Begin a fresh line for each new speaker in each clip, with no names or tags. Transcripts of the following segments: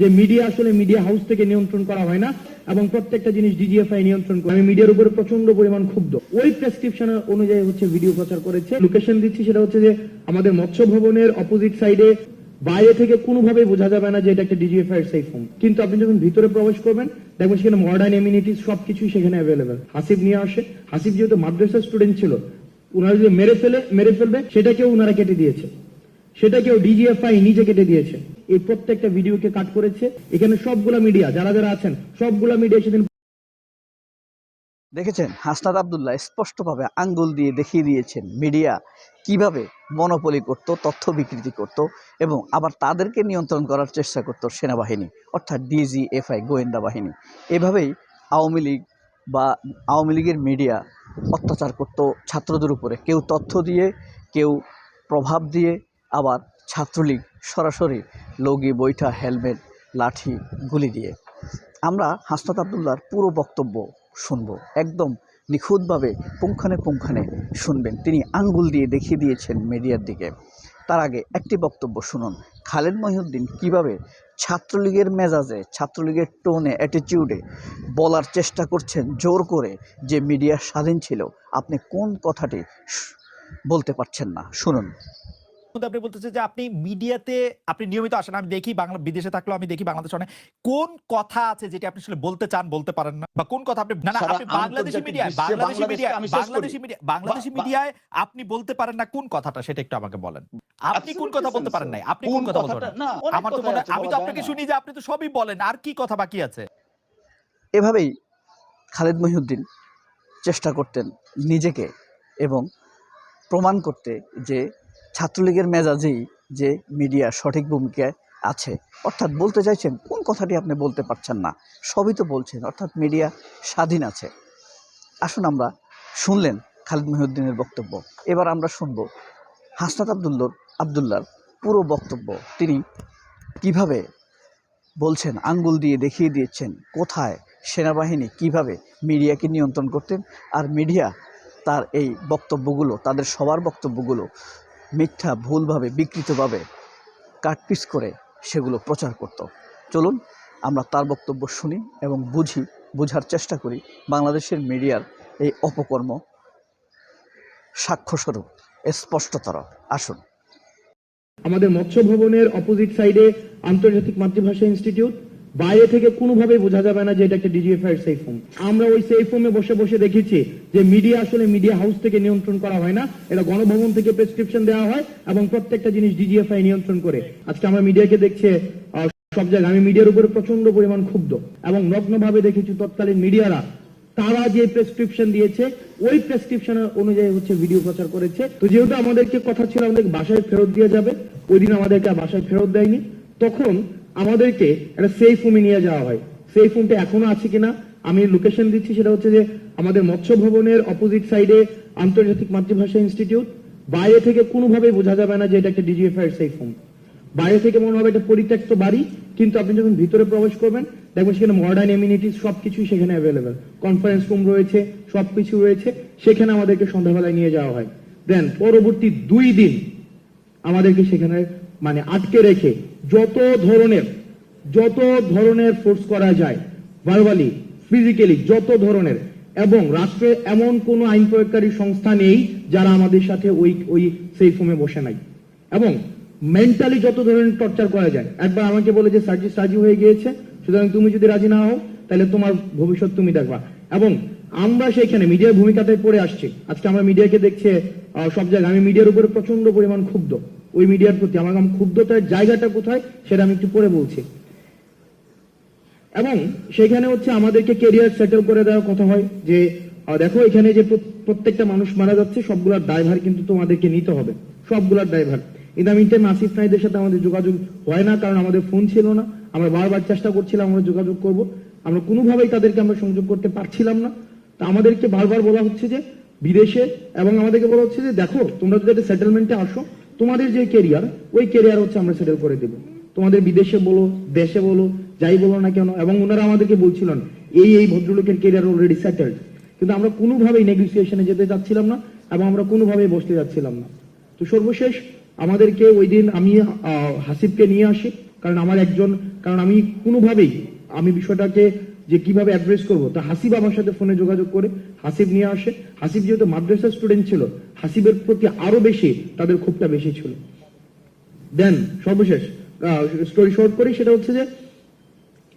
যে মিডিয়া আসলে media house থেকে নিয়ন্ত্রণ করা হয় না, এবং প্রত্যেকটা জিনিস ডিজিএফআই নিয়ন্ত্রণ করে। আমি মিডিয়ার উপরে প্রচণ্ড পরিমাণ ক্ষুব্ধ। ওই প্রেসক্রিপশন অনুযায়ী হচ্ছে ভিডিও প্রচার করেছে। লোকেশন দিচ্ছি সেটা হচ্ছে যে, আমাদের মৎস্য ভবনের অপোজিট সাইডে বাইরে থেকে কোনোভাবেই বোঝা যাবে না যে এটা একটা ডিজিএফআই এর সেফ হোম কিন্তু আপনি যখন ভিতরে প্রবেশ করবেন, দেখবেন সেখানে মডার্ন এমিনিটিস সবকিছুই সেখানে অ্যাভেলেবেল হাসিব নিয়ে আসে। হাসিব যেহেতু মাদ্রাসা স্টুডেন্ট ছিল ওনারা যদি মেরে ফেলে, মেরে ফেলবে, সেটাকেও ওনারা কেটে দিয়েছে। সেটাকেও ডিজিএফআই নিজে কেটে দিয়েছে। এই প্রত্যেকটা ভিডিওকে কাট করেছে। এখানে সবগুলা মিডিয়া যারা যারা আছেন, সবগুলা মিডিয়া সেদিন
দেখেছেন? হাসনাত আবদুল্লাহ স্পষ্টভাবে আঙ্গুল দিয়ে দেখিয়ে দিয়েছেন মিডিয়া কীভাবে মনোপলি করত, তথ্য বিকৃতি করত এবং আবার তাদেরকে নিয়ন্ত্রণ করার চেষ্টা করত সেনাবাহিনী, অর্থাৎ ডিজি এফআই গোয়েন্দা বাহিনী। এভাবেই আওয়ামী লীগ বা আওয়ামী লীগের মিডিয়া অত্যাচার করত ছাত্রদের উপরে। কেউ তথ্য দিয়ে, কেউ প্রভাব দিয়ে, আবার ছাত্রলীগ সরাসরি লগি, বৈঠা, হেলমেট, লাঠি, গুলি দিয়ে। আমরা হাসনাত আবদুল্লার পুরো বক্তব্য শুনব। একদম নিখুঁতভাবে, পুঙ্খানে পুঙ্খানে শুনবেন। তিনি আঙ্গুল দিয়ে দেখিয়ে দিয়েছেন মিডিয়ার দিকে। তার আগে একটি বক্তব্য শুনুন। খালেদ মহিউদ্দিন কীভাবে ছাত্রলীগের মেজাজে, ছাত্রলীগের টোনে অ্যাটিটিউডে বলার চেষ্টা করছেন জোর করে যে মিডিয়া স্বাধীন ছিল, আপনি কোন কথাটি বলতে পারছেন না? শুনুন।
আপনি বলতেছেন যে আপনি মিডিয়াতে আপনি নিয়মিত আসেন। আমি দেখি বাংলা বিদেশে থাকলেও আমি দেখি বাংলাদেশ অনেক। কোন কথা আছে যেটা আপনি আসলে বলতে চান বলতে পারেন না? বা কোন কথা আপনি না না আপনি বাংলাদেশি মিডিয়ায় বাংলাদেশি মিডিয়ায়। বাংলাদেশি মিডিয়া বাংলাদেশি মিডিয়ায় আপনি বলতে পারেন না কোন কথাটা সেটা একটু আমাকে বলেন। আপনি কোন কথা বলতে পারেন. নাই? আপনি কোন কথা বলতে
না,
আমার তো মনে আমি তো আপনাকে শুনি যে আপনি তো সবই বলেন আর কি কথা বাকি আছে?
এভাবেই খালেদ মহিউদ্দিন চেষ্টা করতেন নিজেকে এবং প্রমাণ করতে যে ছাত্রলীগের মেজাজেই যে মিডিয়া সঠিক ভূমিকায় আছে। অর্থাৎ বলতে চাইছেন, কোন কথাটি আপনি বলতে পারছেন না? সবই তো বলছেন, অর্থাৎ মিডিয়া স্বাধীন আছে। আসুন আমরা শুনলেন খালেদ মহিউদ্দিনের বক্তব্য। এবার আমরা শুনব হাসনাত আবদুল্লোর, আবদুল্লার পুরো বক্তব্য। তিনি কীভাবে বলছেন, আঙ্গুল দিয়ে দেখিয়ে দিয়েছেন, কোথায় সেনাবাহিনী কীভাবে মিডিয়াকে নিয়ন্ত্রণ করতেন, আর মিডিয়া তার এই বক্তব্যগুলো, তাদের সবার বক্তব্যগুলো মিথ্যা ভুলভাবে, বিকৃতভাবে কাটপিস করে সেগুলো প্রচার করত। চলুন, আমরা তার বক্তব্য শুনি এবং বুঝি, বোঝার চেষ্টা করি বাংলাদেশের মিডিয়ার এই অপকর্ম। সাক্ষ্যস্বরূপ স্পষ্টতর। আসুন।
আমাদের মৎস্য ভবনের অপোজিট সাইডে আন্তর্জাতিক মাতৃভাষা ইনস্টিটিউট বাইরে থেকে কোনোভাবেই বোঝা যাবে না যে এটা একটা ডিজিএফআই সেফ হোম আমরা ওই সেফ হোমে বসে বসে দেখেছি যে মিডিয়া আসলে মিডিয়া হাউস থেকে নিয়ন্ত্রণ করা হয় না, এটা গণভবন থেকে প্রেসক্রিপশন দেওয়া হয় এবং প্রত্যেকটা জিনিস ডিজিএফআই নিয়ন্ত্রণ করে। আজকে আমরা মিডিয়াকে দেখছে সব জায়গায়। আমি মিডিয়ার উপরে প্রচণ্ড পরিমাণ ক্ষুব্ধ এবং নগ্নভাবে দেখেছি তৎকালীন মিডিয়ারা তারা যে প্রেসক্রিপশন দিয়েছে, ওই প্রেসক্রিপশন অনুযায়ী হচ্ছে ভিডিও প্রচার করেছে। তো যেহেতু আমাদেরকে কথা ছিল, আমাদের বাসায় ফেরত দিয়ে যাবে, ওই দিন আমাদেরকে বাসায় ফেরত দেয়নি। তখন আমাদেরকে একটা সেফ হোমে নিয়ে যাওয়া হয়। সেফ হোমটা এখনও আছে কিনা, আমি লোকেশন দিচ্ছি সেটা হচ্ছে যে আমাদের মৎস্য ভবনের অপোজিট সাইডে আন্তর্জাতিক মাতৃভাষা ইনস্টিটিউট বাইরে থেকে কোনোভাবেই বোঝা যাবে না যে এটা একটা ডিজিএফআই সেফ হোম বাইরে থেকে মনে হবে এটা পরিত্যক্ত বাড়ি, কিন্তু আপনি যখন ভিতরে প্রবেশ করবেন, দেখবেন সেখানে মডার্ন এমিনিটিস সবকিছুই সেখানে অ্যাভেলেবেল কনফারেন্স রুম রয়েছে, সবকিছু রয়েছে, সেখানে আমাদেরকে সন্ধ্যাবেলায় নিয়ে যাওয়া হয়। দেন পরবর্তী দুই দিন আমাদেরকে সেখানে মানে আটকে রেখে যত ধরনের যত ধরনের ফোর্স করা যায় ভার্বালি ফিজিক্যালি যত ধরনের, এবং রাষ্ট্রে এমন কোনো আইন প্রয়োগকারী সংস্থা নেই যারা আমাদের সাথে ওই ওই সেই ফোমে বসে নাই। এবং মেন্টালি যত ধরনের টর্চার করা যায়, একবার আমাকে বলে যে সার্জিস রাজি হয়ে গিয়েছে, সুতরাং তুমি যদি রাজি না হও, তাহলে তোমার ভবিষ্যৎ তুমি দেখবা। এবং আমরা সেইখানে মিডিয়ার ভূমিকাতে পড়ে আসছি। আজকে আমরা মিডিয়াকে দেখছে সব জায়গায়। আমি মিডিয়ার উপরে প্রচণ্ড পরিমাণ ক্ষুব্ধ। ওই মিডিয়ার প্রতি আমার আমার ক্ষুব্ধতার জায়গাটা কোথায় সেটা আমি একটু পরে বলছি। এবং সেখানে হচ্ছে আমাদেরকে কেরিয়ার সেটেল করে দেওয়ার কথা হয় যে দেখো এখানে যে প্রত্যেকটা মানুষ মারা যাচ্ছে সবগুলার ড্রাইভার কিন্তু তোমাদেরকে নিতে হবে। সবগুলার driver in the meantime Asif নাইদের সাথে আমাদের যোগাযোগ হয় না, কারণ আমাদের ফোন ছিল না। আমরা বারবার চেষ্টা করছিলাম আমরা যোগাযোগ করব। আমরা কোনোভাবেই তাদেরকে আমরা সংযোগ করতে পারছিলাম না। তা আমাদেরকে বারবার বলা হচ্ছে যে, বিদেশে এবং আমাদেরকে বলা হচ্ছে যে, দেখো, তোমরা যদি সেটেলমেন্টে আসো তোমাদের যে কেরিয়ার ওই কেরিয়ার হচ্ছে আমরা সেটেল করে দেবো। তোমাদের বিদেশে বলো, দেশে বলো, যাই বলো না কেন, এবং ওনারা আমাদেরকে বলছিলেন, এই এই ভদ্রলোকের কেরিয়ার অলরেডি সেটেলড কিন্তু আমরা কোনোভাবেই নেগোসিয়েশনে যেতে চাচ্ছিলাম না, এবং আমরা কোনোভাবেই বসতে যাচ্ছিলাম না। তো সর্বশেষ, আমাদেরকে ওই দিন আমি হাসিবকে নিয়ে আসি, কারণ আমার একজন, কারণ আমি কোনোভাবেই, আমি বিষয়টাকে যে কীভাবে অ্যাড্রেস করব? তা হাসিব আমার সাথে ফোনে যোগাযোগ করে, হাসিব নিয়ে আসে। হাসিব যেহেতু মাদ্রাসার স্টুডেন্ট ছিল, হাসিবের প্রতি আরও বেশি তাদের ক্ষোভটা বেশি ছিল। দেন সর্বশেষ স্টোরি শর্ট করি, সেটা হচ্ছে যে,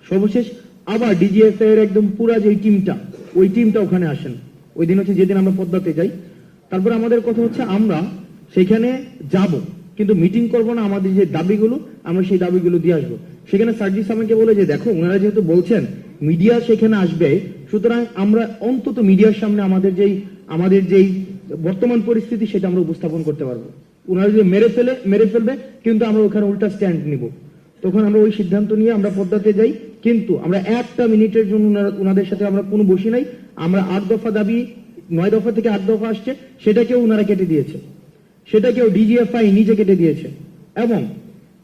সর্বশেষ, আবার ডিজিএফ এর একদম পুরা যে টিমটা ওই টিমটা ওখানে আসেন। ওই দিন হচ্ছে যেদিন আমরা পদ্মাতে যাই। তারপর আমাদের কথা হচ্ছে আমরা সেখানে যাব, কিন্তু মিটিং করব না আমাদের যে দাবিগুলো, আমরা সেই দাবিগুলো দিয়ে আসব। সেখানে সার্জিস আমাকে বলে যে, দেখো ওনারা যেহেতু বলছেন মিডিয়া সেখানে আসবে, সুতরাং আমরা অন্তত মিডিয়ার সামনে আমাদের যেই আমাদের যেই বর্তমান পরিস্থিতি সেটা আমরা উপস্থাপন করতে পারব। ওনারা যদি মেরে ফেলে, মেরে ফেলবে, কিন্তু আমরা ওখানে উল্টা স্ট্যান্ড নিব। তখন আমরা ওই সিদ্ধান্ত নিয়ে আমরা পদ্মাতে যাই, কিন্তু আমরা একটা মিনিটের জন্য ওনাদের সাথে আমরা কোনো বসি নাই। আমরা আট দফা দাবি, নয় দফা থেকে আট দফা আসছে, সেটাকেও ওনারা কেটে দিয়েছে। সেটাকেও ডিজিএফআই নিজে কেটে দিয়েছে। এবং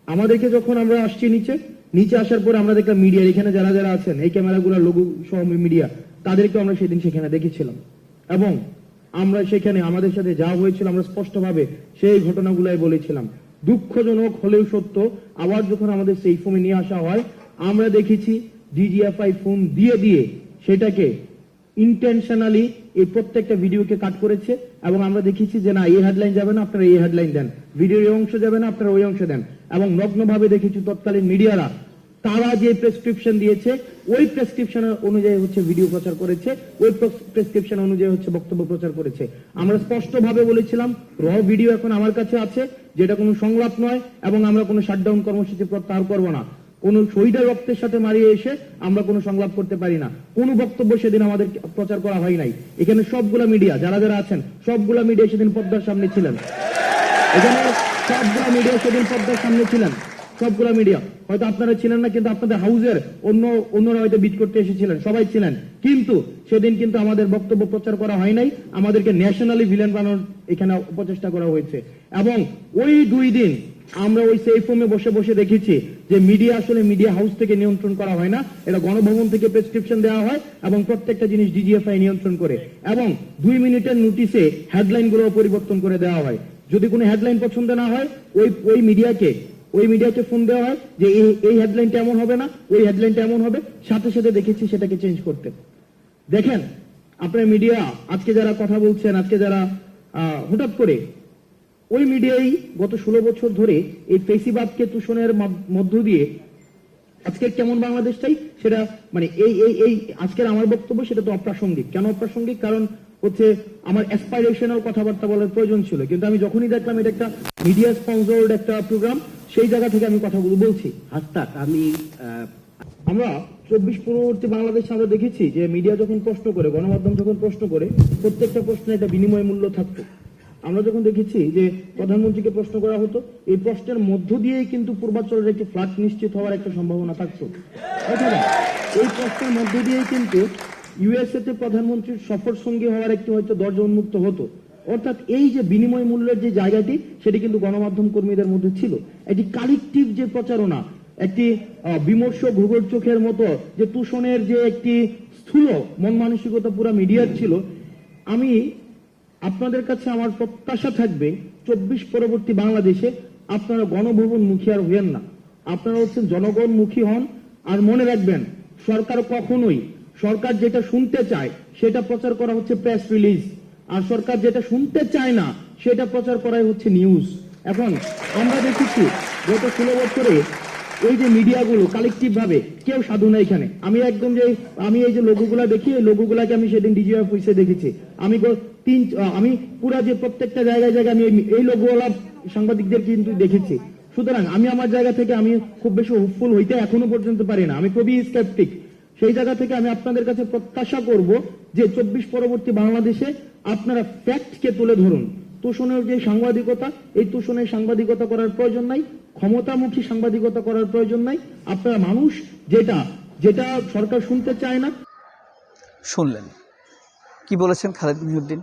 আমাদেরকে যখন আমরা আসছি নিচে নিচে আসার পর আমরা দেখলাম মিডিয়া এখানে যারা যারা আছেন, এই ক্যামেরাগুলো লোগো সহ মিডিয়া তাদেরকে আমরা সেদিন সেখানে দেখেছিলাম। এবং আমরা সেখানে আমাদের সাথে যা হয়েছিল, আমরা স্পষ্টভাবে সেই ঘটনাগুলাই বলেছিলাম। দুঃখজনক হলেও সত্য, আবার যখন আমাদের সেই ফোনে নিয়ে আসা হয়, আমরা দেখেছি ডিজিএফআই ফোন দিয়ে দিয়ে সেটাকে ইন্টেনশনালি এই প্রত্যেকটা ভিডিওকে কাট করেছে এবং আমরা দেখেছি যে না, এই হেডলাইন যাবে না, আপনারা এই হেডলাইন দেন। ভিডিওর এই অংশ যাবে না, আপনারা ওই অংশ দেন। এবং নগ্নভাবে দেখেছি তৎকালীন মিডিয়ারা, তারা যে প্রেসক্রিপশন দিয়েছে, ওই প্রেসক্রিপশন অনুযায়ী হচ্ছে ভিডিও প্রচার করেছে, ওই প্রেসক্রিপশন অনুযায়ী হচ্ছে বক্তব্য প্রচার করেছে। আমরা স্পষ্টভাবে বলেছিলাম র ভিডিও এখন আমার কাছে আছে, যেটা কোনো সংলাপ নয়, এবং আমরা কোনো শাটডাউন কর্মসূচি প্রত্যাহার করব না। কোন শহীদের রক্তের সাথে মারিয়ে এসে আমরা কোনো সংলাপ করতে পারি না। কোনো বক্তব্য সেদিন আমাদের প্রচার করা হয় নাই। এখানে সবগুলা মিডিয়া, যারা যারা আছেন, সবগুলা মিডিয়া সেদিন পদ্মার সামনে ছিলেন। এখানে সবগুলা মিডিয়া সেদিন পদ্মার সামনে ছিলেন। সবগুলা মিডিয়া। হয়তো আপনারা ছিলেন না, কিন্তু আপনাদের হাউজের অন্য, অন্যরা হয়তো বিট করতে এসেছিলেন। সবাই ছিলেন। কিন্তু সেদিন কিন্তু আমাদের বক্তব্য প্রচার করা হয় নাই। আমাদেরকে ন্যাশনালি ভিলেন বানানোর এখানে প্রচেষ্টা করা হয়েছে। এবং ওই দুই দিন আমরা ওই সেফ রুমে বসে বসে দেখেছি যে মিডিয়া আসলে মিডিয়া হাউস থেকে নিয়ন্ত্রণ করা হয় না। এটা গণভবন থেকে প্রেসক্রিপশন দেওয়া হয় এবং প্রত্যেকটা জিনিস ডিজিএফআই নিয়ন্ত্রণ করে এবং দুই মিনিটের নোটিশে হেডলাইনগুলো পরিবর্তন করে দেওয়া হয়। যদি কোনো হেডলাইন পছন্দ না হয়, ওই ওই মিডিয়াকে ওই মিডিয়াকে ফোন দেওয়া হয় যে এই এই হেডলাইনটা এমন হবে না, ওই হেডলাইনটা এমন হবে। সাথে সাথে দেখেছি সেটাকে চেঞ্জ করতে। দেখেন, আপনার মিডিয়া আজকে যারা কথা বলছেন, আজকে যারা হঠাৎ করে ওই মিডিয়াই গত ষোলো বছর ধরে এই পেশিবাদকে তুষণের মধ্য দিয়ে আজকের কেমন বাংলাদেশ চাই সেটা মানে এই এই এই আজকের আমার বক্তব্য সেটা তো অপ্রাসঙ্গিক। কেন অপ্রাসঙ্গিক? কারণ হচ্ছে আমার অ্যাসপাইরেশনাল কথাবার্তা বলার প্রয়োজন ছিল। কিন্তু আমি যখনই দেখলাম এটা একটা মিডিয়া স্পন্সর্ড একটা প্রোগ্রাম সেই জায়গা থেকে আমি কথাগুলো বলছি।
হাস্তাক আমি আহ,
আমরা চব্বিশ পূর্ববর্তী বাংলাদেশে আমরা দেখেছি যে মিডিয়া যখন প্রশ্ন করে গণমাধ্যম যখন প্রশ্ন করে প্রত্যেকটা প্রশ্নে একটা বিনিময় মূল্য থাকতো। আমরা যখন দেখেছি যে প্রধানমন্ত্রীকে প্রশ্ন করা হতো, এই প্রশ্নের মধ্য দিয়েই কিন্তু পূর্বাঞ্চলের একটি ফ্লাট নিশ্চিত হওয়ার একটা সম্ভাবনা থাকতো। অথবা এই প্রশ্নের মধ্য দিয়েই কিন্তু ইউএসএ তে প্রধানমন্ত্রীর সফর সঙ্গী হওয়ার একটি হয়তো দরজা উন্মুক্ত হতো। অর্থাৎ এই যে বিনিময় মূল্যের যে জায়গাটি, সেটি কিন্তু গণমাধ্যম কর্মীদের মধ্যে ছিল। এটি কালেকটিভ যে প্রচারণা, একটি বিমর্ষ ভূগোল চোখের মতো যে তুষণের যে একটি স্থূল মন মানসিকতা পুরা মিডিয়ার ছিল, আমি আপনাদের কাছে আমার প্রত্যাশা থাকবে, চব্বিশ পরবর্তী বাংলাদেশে আপনারা গণভবন মুখী আর হইয়েন না। আপনারা হচ্ছেন জনগণ মুখী হন, আর মনে রাখবেন, সরকার কখনোই, সরকার যেটা শুনতে চায়, সেটা প্রচার করা হচ্ছে প্রেস রিলিজ আর সরকার যেটা শুনতে চায় না, সেটা প্রচার করাই হচ্ছে নিউজ এখন আমরা দেখেছি, গত ষোলো বছরে এই যে মিডিয়াগুলো কালেকটিভ ভাবে কেউ সাধু না এখানে। আমি একদম যে, আমি এই যে লোগোগুলা দেখি, এই লোগোগুলাকে আমি সেদিন ডিজিএফ অফিসে দেখেছি। আমি তিন আমি পুরা যে প্রত্যেকটা জায়গায় জায়গায় আমি এই- লোগোওয়ালা সাংবাদিকদের কিন্তু দেখেছি। সুতরাং আমি আমার জায়গা থেকে আমি খুব বেশি হোপফুল হইতে এখনও পর্যন্ত পারি না। আমি খুবই স্কেপটিক সেই জায়গা থেকে আমি আপনাদের কাছে প্রত্যাশা করব যে চব্বিশ পরবর্তী বাংলাদেশে আপনারা ফ্যাক্টকে তুলে ধরুন। তোষণের যে সাংবাদিকতা, এই তোষণের সাংবাদিকতা করার প্রয়োজন নাই। ক্ষমতামুখী সাংবাদিকতা করার প্রয়োজন নাই। আপনারা মানুষ, যেটা যেটা সরকার শুনতে চায় না।
শুনলেন। কি বলেছেন খালেদ মহিউদ্দিন?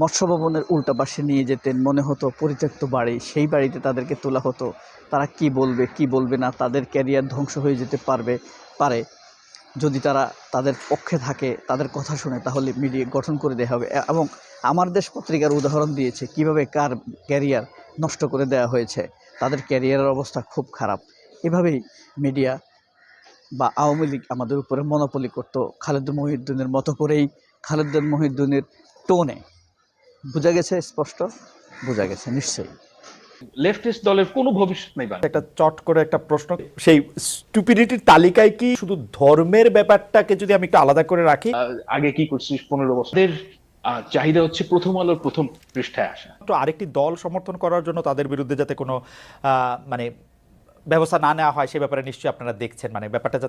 মৎস্য ভবনের উল্টা পাশে নিয়ে যেতেন, মনে হতো পরিত্যক্ত বাড়ি, সেই বাড়িতে তাদেরকে তোলা হতো। তারা কি বলবে কি বলবে না, তাদের ক্যারিয়ার ধ্বংস হয়ে যেতে পারবে, পারে। যদি তারা তাদের পক্ষে থাকে, তাদের কথা শুনে, তাহলে মিডিয়া গঠন করে দেওয়া হবে। এবং আমার দেশ পত্রিকার উদাহরণ দিয়েছে, কীভাবে কার ক্যারিয়ার নষ্ট করে দেওয়া হয়েছে। তাদের ক্যারিয়ারের অবস্থা খুব খারাপ। এভাবেই মিডিয়া বা আওয়ামী লীগ আমাদের উপরে মনোপলি করত। খালেদ মহিউদ্দিনের মতো করেই, খালেদ মহিউদ্দিনের টোনে বোঝা গেছে স্পষ্ট? বোঝা গেছে নিশ্চয়ই।
লেফটিস্ট দলের কোনো ভবিষ্যৎ নেই
একটা চট করে একটা প্রশ্ন সেই স্টুপিডিটির তালিকায় কি শুধু ধর্মের ব্যাপারটাকে যদি আমি একটু আলাদা করে রাখি?
আগে কি করছিস পনেরো বছর? এদের আহ, চাহিদা হচ্ছে প্রথম আলোর প্রথম পৃষ্ঠায় আসা।
তো আরেকটি দল সমর্থন করার জন্য তাদের বিরুদ্ধে যাতে কোনো আহ, মানে ব্যবস্থা না নেওয়া হয় সে ব্যাপারে নিশ্চয়ই আপনারা দেখছেন মানে ব্যাপারটা যাতে